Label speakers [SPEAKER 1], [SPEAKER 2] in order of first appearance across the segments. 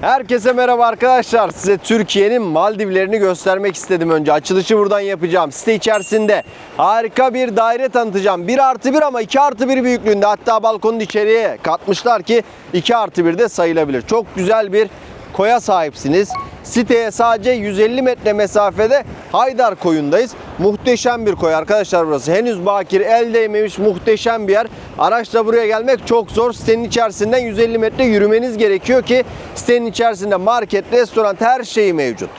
[SPEAKER 1] Herkese merhaba arkadaşlar. Size Türkiye'nin Maldivlerini göstermek istedim önce. Açılışı buradan yapacağım. Site içerisinde harika bir daire tanıtacağım. 1 artı 1 ama 2 artı 1 büyüklüğünde. Hatta balkonun içeriye katmışlar ki 2 artı 1 de sayılabilir. Çok güzel bir koya sahipsiniz. Siteye sadece 150 metre mesafede Haydar koyundayız. Muhteşem bir koy arkadaşlar burası. Henüz bakir el değmemiş muhteşem bir yer. Araçla buraya gelmek çok zor. Sitenin içerisinden 150 metre yürümeniz gerekiyor ki sitenin içerisinde market, restoran her şeyi mevcut.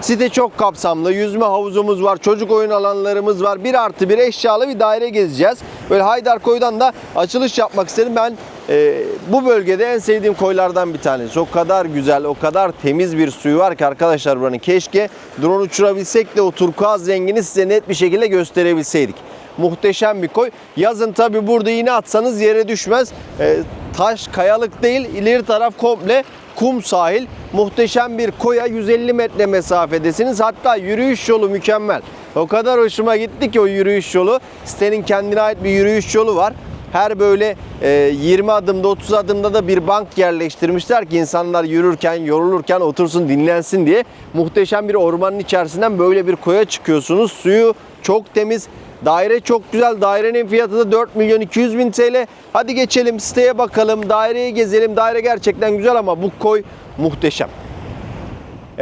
[SPEAKER 1] Site çok kapsamlı. Yüzme havuzumuz var. Çocuk oyun alanlarımız var. Bir artı bir eşyalı bir daire gezeceğiz. Böyle Haydarkoy'dan da açılış yapmak istedim. Ben e, bu bölgede en sevdiğim koylardan bir tanesi. O kadar güzel, o kadar temiz bir suyu var ki arkadaşlar buranın. Keşke drone uçurabilsek de o turkuaz rengini size net bir şekilde gösterebilseydik. Muhteşem bir koy. Yazın tabi burada iğne atsanız yere düşmez. E, taş, kayalık değil. İleri taraf komple kum sahil. Muhteşem bir koya 150 metre mesafedesiniz. Hatta yürüyüş yolu mükemmel. O kadar hoşuma gitti ki o yürüyüş yolu. Sitenin kendine ait bir yürüyüş yolu var. Her böyle e, 20 adımda 30 adımda da bir bank yerleştirmişler ki insanlar yürürken yorulurken otursun dinlensin diye. Muhteşem bir ormanın içerisinden böyle bir koya çıkıyorsunuz. Suyu çok temiz. Daire çok güzel. Dairenin fiyatı da 4 milyon 200 bin TL. Hadi geçelim siteye bakalım. Daireyi gezelim. Daire gerçekten güzel ama bu koy muhteşem.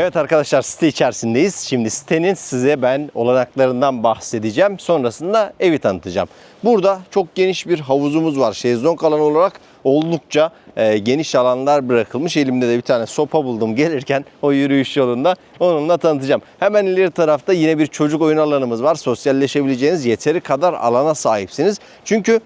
[SPEAKER 1] Evet arkadaşlar site içerisindeyiz. Şimdi sitenin size ben olanaklarından bahsedeceğim. Sonrasında evi tanıtacağım. Burada çok geniş bir havuzumuz var. Şezlong alanı olarak oldukça e, geniş alanlar bırakılmış. Elimde de bir tane sopa buldum gelirken o yürüyüş yolunda. Onunla tanıtacağım. Hemen ileri tarafta yine bir çocuk oyun alanımız var. Sosyalleşebileceğiniz yeteri kadar alana sahipsiniz. Çünkü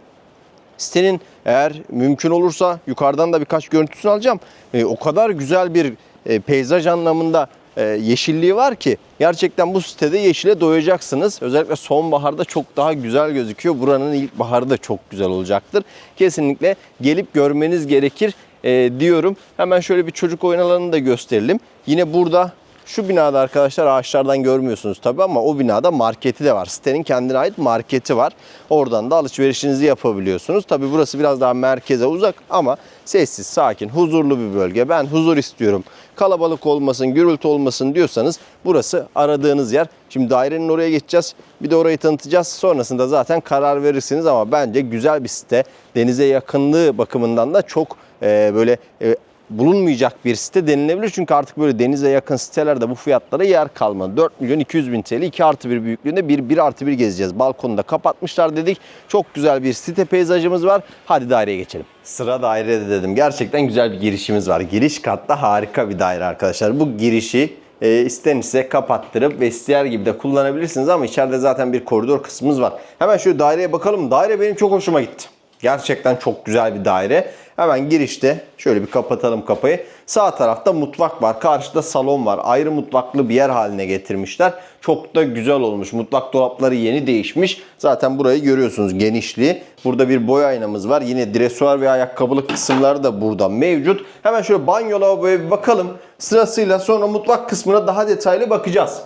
[SPEAKER 1] Sitenin eğer mümkün olursa yukarıdan da birkaç görüntüsünü alacağım. E, o kadar güzel bir e, peyzaj anlamında e, yeşilliği var ki gerçekten bu sitede yeşile doyacaksınız. Özellikle sonbaharda çok daha güzel gözüküyor. Buranın ilkbaharı da çok güzel olacaktır. Kesinlikle gelip görmeniz gerekir e, diyorum. Hemen şöyle bir çocuk oyun alanını da gösterelim. Yine burada şu binada arkadaşlar ağaçlardan görmüyorsunuz tabi ama o binada marketi de var. Sitenin kendine ait marketi var. Oradan da alışverişinizi yapabiliyorsunuz. Tabi burası biraz daha merkeze uzak ama sessiz, sakin, huzurlu bir bölge. Ben huzur istiyorum. Kalabalık olmasın, gürültü olmasın diyorsanız burası aradığınız yer. Şimdi dairenin oraya geçeceğiz. Bir de orayı tanıtacağız. Sonrasında zaten karar verirsiniz ama bence güzel bir site. Denize yakınlığı bakımından da çok e, böyle e, bulunmayacak bir site denilebilir. Çünkü artık böyle denize yakın sitelerde bu fiyatlara yer kalmadı. 4 milyon 200 bin TL 2 artı 1 büyüklüğünde bir 1 artı 1 gezeceğiz. Balkonu da kapatmışlar dedik. Çok güzel bir site peyzajımız var. Hadi daireye geçelim. Sıra dairede dedim. Gerçekten güzel bir girişimiz var. Giriş katta harika bir daire arkadaşlar. Bu girişi e, istenirse kapattırıp vestiyer gibi de kullanabilirsiniz ama içeride zaten bir koridor kısmımız var. Hemen şu daireye bakalım. Daire benim çok hoşuma gitti. Gerçekten çok güzel bir daire. Hemen girişte şöyle bir kapatalım kapıyı. Sağ tarafta mutfak var. Karşıda salon var. Ayrı mutfaklı bir yer haline getirmişler. Çok da güzel olmuş. Mutfak dolapları yeni değişmiş. Zaten burayı görüyorsunuz genişliği. Burada bir boy aynamız var. Yine dresuar ve ayakkabılık kısımları da burada mevcut. Hemen şöyle banyo lavaboya bir bakalım. Sırasıyla sonra mutfak kısmına daha detaylı bakacağız.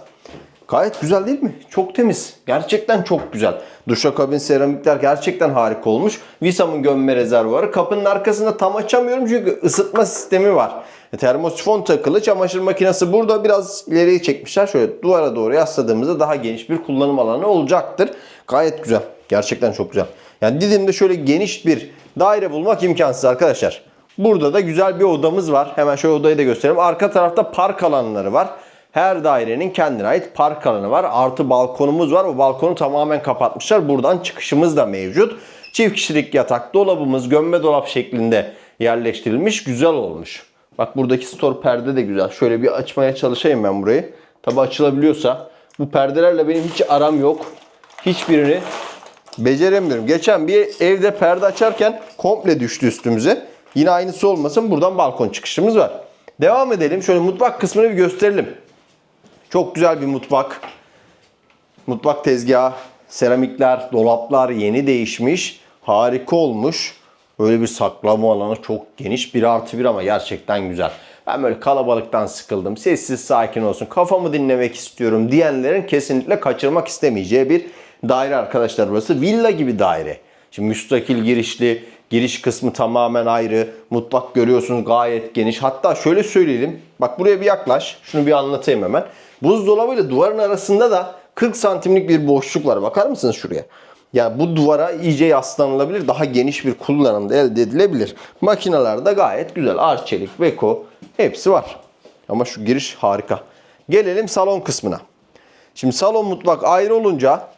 [SPEAKER 1] Gayet güzel değil mi? Çok temiz. Gerçekten çok güzel. Duşakabin seramikler gerçekten harika olmuş. Visam'ın gömme rezervuarı. Kapının arkasında tam açamıyorum çünkü ısıtma sistemi var. E, Termosifon takılı. Çamaşır makinesi burada biraz ileriye çekmişler. Şöyle duvara doğru yasladığımızda daha geniş bir kullanım alanı olacaktır. Gayet güzel. Gerçekten çok güzel. Yani Didim'de şöyle geniş bir daire bulmak imkansız arkadaşlar. Burada da güzel bir odamız var. Hemen şöyle odayı da göstereyim. Arka tarafta park alanları var. Her dairenin kendine ait park alanı var. Artı balkonumuz var. O balkonu tamamen kapatmışlar. Buradan çıkışımız da mevcut. Çift kişilik yatak, dolabımız gömme dolap şeklinde yerleştirilmiş. Güzel olmuş. Bak buradaki store perde de güzel. Şöyle bir açmaya çalışayım ben burayı. Tabi açılabiliyorsa. Bu perdelerle benim hiç aram yok. Hiçbirini beceremiyorum. Geçen bir evde perde açarken komple düştü üstümüze. Yine aynısı olmasın. Buradan balkon çıkışımız var. Devam edelim. Şöyle mutfak kısmını bir gösterelim. Çok güzel bir mutfak. Mutfak tezgahı, seramikler, dolaplar yeni değişmiş. Harika olmuş. Böyle bir saklama alanı çok geniş. Bir artı bir ama gerçekten güzel. Ben böyle kalabalıktan sıkıldım. Sessiz sakin olsun. Kafamı dinlemek istiyorum diyenlerin kesinlikle kaçırmak istemeyeceği bir daire arkadaşlar burası. Villa gibi daire. Şimdi müstakil girişli Giriş kısmı tamamen ayrı. Mutfak görüyorsunuz gayet geniş. Hatta şöyle söyleyelim. Bak buraya bir yaklaş. Şunu bir anlatayım hemen. Buzdolabıyla duvarın arasında da 40 santimlik bir boşluk var. Bakar mısınız şuraya? Yani bu duvara iyice yaslanılabilir. Daha geniş bir kullanım da elde edilebilir. Makineler de gayet güzel. Arçelik, Beko hepsi var. Ama şu giriş harika. Gelelim salon kısmına. Şimdi salon mutfak ayrı olunca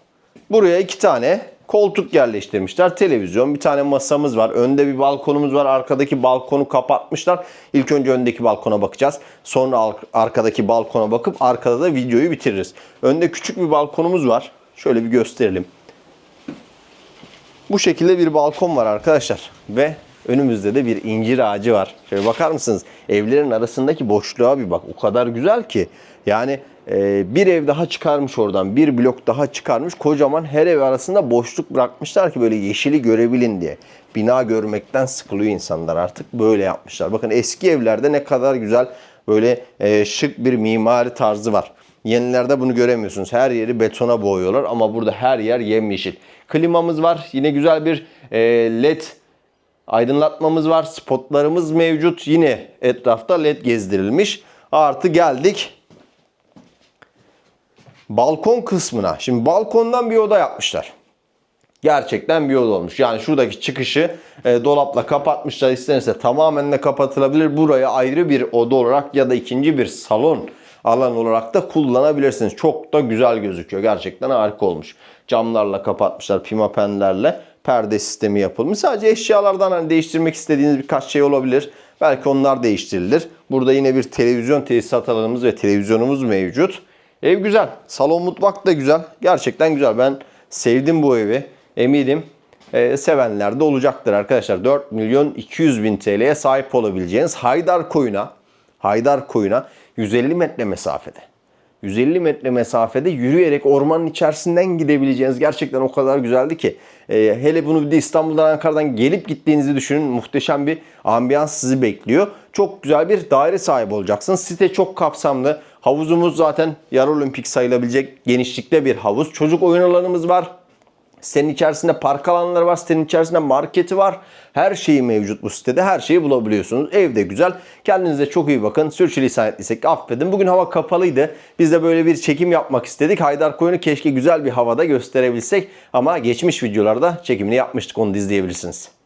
[SPEAKER 1] buraya iki tane koltuk yerleştirmişler. Televizyon, bir tane masamız var. Önde bir balkonumuz var. Arkadaki balkonu kapatmışlar. İlk önce öndeki balkona bakacağız. Sonra ar- arkadaki balkona bakıp arkada da videoyu bitiririz. Önde küçük bir balkonumuz var. Şöyle bir gösterelim. Bu şekilde bir balkon var arkadaşlar. Ve önümüzde de bir incir ağacı var. Şöyle bakar mısınız? Evlerin arasındaki boşluğa bir bak. O kadar güzel ki. Yani bir ev daha çıkarmış oradan. Bir blok daha çıkarmış. Kocaman her ev arasında boşluk bırakmışlar ki böyle yeşili görebilin diye. Bina görmekten sıkılıyor insanlar artık. Böyle yapmışlar. Bakın eski evlerde ne kadar güzel böyle e, şık bir mimari tarzı var. Yenilerde bunu göremiyorsunuz. Her yeri betona boyuyorlar ama burada her yer yemyeşil. Klimamız var. Yine güzel bir e, led aydınlatmamız var. Spotlarımız mevcut. Yine etrafta led gezdirilmiş. Artı geldik balkon kısmına. Şimdi balkondan bir oda yapmışlar. Gerçekten bir oda olmuş. Yani şuradaki çıkışı e, dolapla kapatmışlar. İstenirse tamamen de kapatılabilir. Buraya ayrı bir oda olarak ya da ikinci bir salon alan olarak da kullanabilirsiniz. Çok da güzel gözüküyor. Gerçekten harika olmuş. Camlarla kapatmışlar, pimapenlerle perde sistemi yapılmış. Sadece eşyalardan hani değiştirmek istediğiniz birkaç şey olabilir. Belki onlar değiştirilir. Burada yine bir televizyon tesisat alanımız ve televizyonumuz mevcut. Ev güzel. Salon mutfak da güzel. Gerçekten güzel. Ben sevdim bu evi. Eminim e, sevenler de olacaktır arkadaşlar. 4 milyon 200 bin TL'ye sahip olabileceğiniz Haydar Koyun'a Haydar Koyun'a 150 metre mesafede. 150 metre mesafede yürüyerek ormanın içerisinden gidebileceğiniz gerçekten o kadar güzeldi ki. E, hele bunu bir de İstanbul'dan Ankara'dan gelip gittiğinizi düşünün. Muhteşem bir ambiyans sizi bekliyor. Çok güzel bir daire sahibi olacaksınız. Site çok kapsamlı. Havuzumuz zaten yarı olimpik sayılabilecek genişlikte bir havuz. Çocuk oyun alanımız var. Sitenin içerisinde park alanları var. Sitenin içerisinde marketi var. Her şeyi mevcut bu sitede. Her şeyi bulabiliyorsunuz. Ev de güzel. Kendinize çok iyi bakın. Sürçülisan ettiysek affedin. Bugün hava kapalıydı. Biz de böyle bir çekim yapmak istedik. Haydar Koyun'u keşke güzel bir havada gösterebilsek. Ama geçmiş videolarda çekimini yapmıştık. Onu da izleyebilirsiniz.